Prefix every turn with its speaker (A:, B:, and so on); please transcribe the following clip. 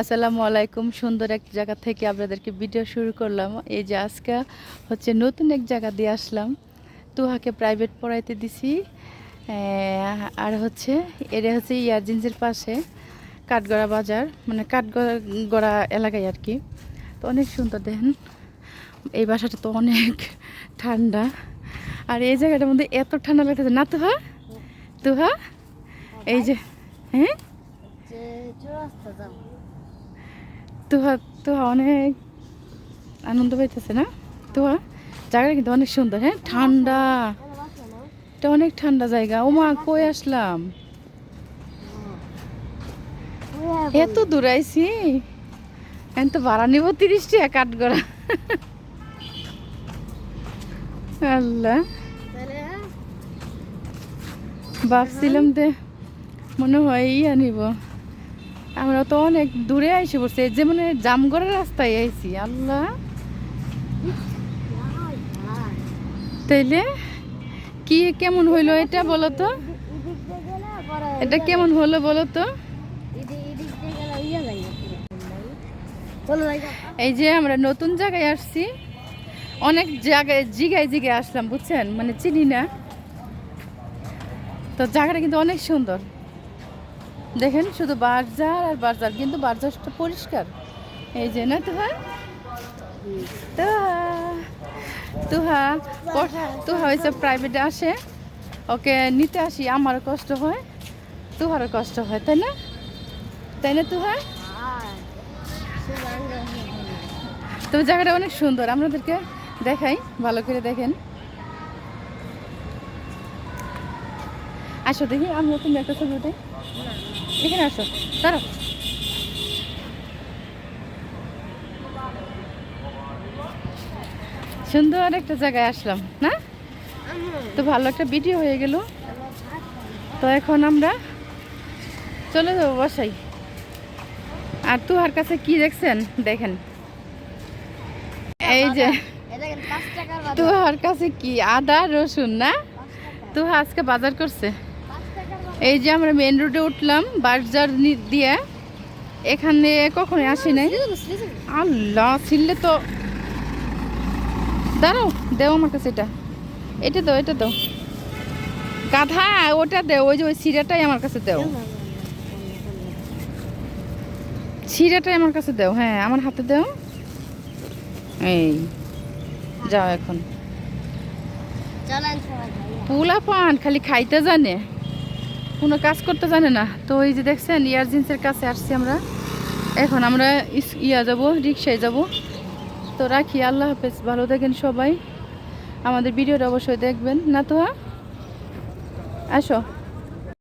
A: আসসালামু আলাইকুম। সুন্দর এক জায়গা থেকে আপনাদেরকে ভিডিও শুরু করলাম। এই যে আজকে হচ্ছে নতুন এক জায়গা দিয়ে আসলাম। তুহাকে প্রাইভেট পড়াইতে দিছি। আর হচ্ছে এটা হচ্ছে ইয়ারজিন্সের পাশে কাঠগড়া বাজার মানে কাঠগড়া গড়া এলাকায় আর কি। তো অনেক সুন্দর দেখেন। এই বাসাটা তো অনেক ঠান্ডা। আর এই জায়গাটার মধ্যে এত ঠান্ডা লাগতেছে। না, তুহা? তুহা? এই যে হ্যাঁ? তুহা তুহা অনেক আনন্দ পাইতেছে না? তুহা, জায়গাটা কিন্তু অনেক সুন্দর হ্যাঁ? ঠান্ডা। এটা অনেক ঠান্ডা জায়গা। ও মা, কই আসলাম? এত দূর আইছি? এখন তো ভাড়া নিব তিরিশ টাকা কাঠ করা আল্লাহ। ভাবছিলাম যে মনে হয় ইয়া নিব। আমরা তো অনেক দূরে আইসে পড়ছি মানে জামগড়ের রাস্তায় আইছি, আল্লাহ। তাইলে কি কেমন হইল এটা বলো তো এটা কেমন হলো বলো তো। এই যে আমরা নতুন জায়গায় আসছি, অনেক জায়গায় জিগায় জিগায় আসলাম, বুঝছেন মানে চিনি না তো জায়গাটা কিন্তু অনেক সুন্দর দেখেন, শুধু বাজার আর বাজার কিন্তু বাজারটা পরিষ্কার। এই যে, না, তুহা? তুহা তুহা হয়েছে প্রাইভেটে আসে। ওকে নিতে আসি, আমারও কষ্ট হয়, তুহারও কষ্ট হয়, তাই না? তাই না, তুহা?
B: হাই। শুধু আঙ্গুল আছে।
A: তো জায়গাটা অনেক সুন্দর আপনাদেরকে দেখাই, ভালো করে দেখেন। আসো দেখি আমি তুমি একটা ছবি উঠাই। এখানে আসো দাঁড়ো সুন্দর একটা জায়গায় আসলাম, না তো ভালো একটা ভিডিও হয়ে গেল। তো এখন আমরা চলে যাব বাসাই আর তুহার কাছে কি দেখছেন দেখেন এই যে। তুহার কাছে কি আদা, রসুন, না। তুহা আজকে বাজার করছে। এই যে আমরা মেন রোডে উঠলাম বাজার দিয়ে। এখানে কখনো আসি নাই। আল্লাহ ছিললে তো দাঁড়াও দেও আমার কাছে এটা। এটা দাও এটা দাও। গাধা ওটা দেও ওই যে ওই সিরাটাই আমার কাছে দেও। ছিঁড়েটাই আমার কাছে দাও হ্যাঁ আমার হাতে দাও। এই যাও এখন। পোলা পান খালি খাইতে জানে। কোনো কাজ করতে জানে না। তো এই যে দেখছেন, ইয়ার জিন্সের কাছে আসছি আমরা। এখন আমরা ইয়া যাব রিক্সায় যাব। তো রাখি, আল্লাহ হাফেজ, ভালো থাকেন সবাই। আমাদের ভিডিওটা অবশ্যই দেখবেন। না তো? আসো।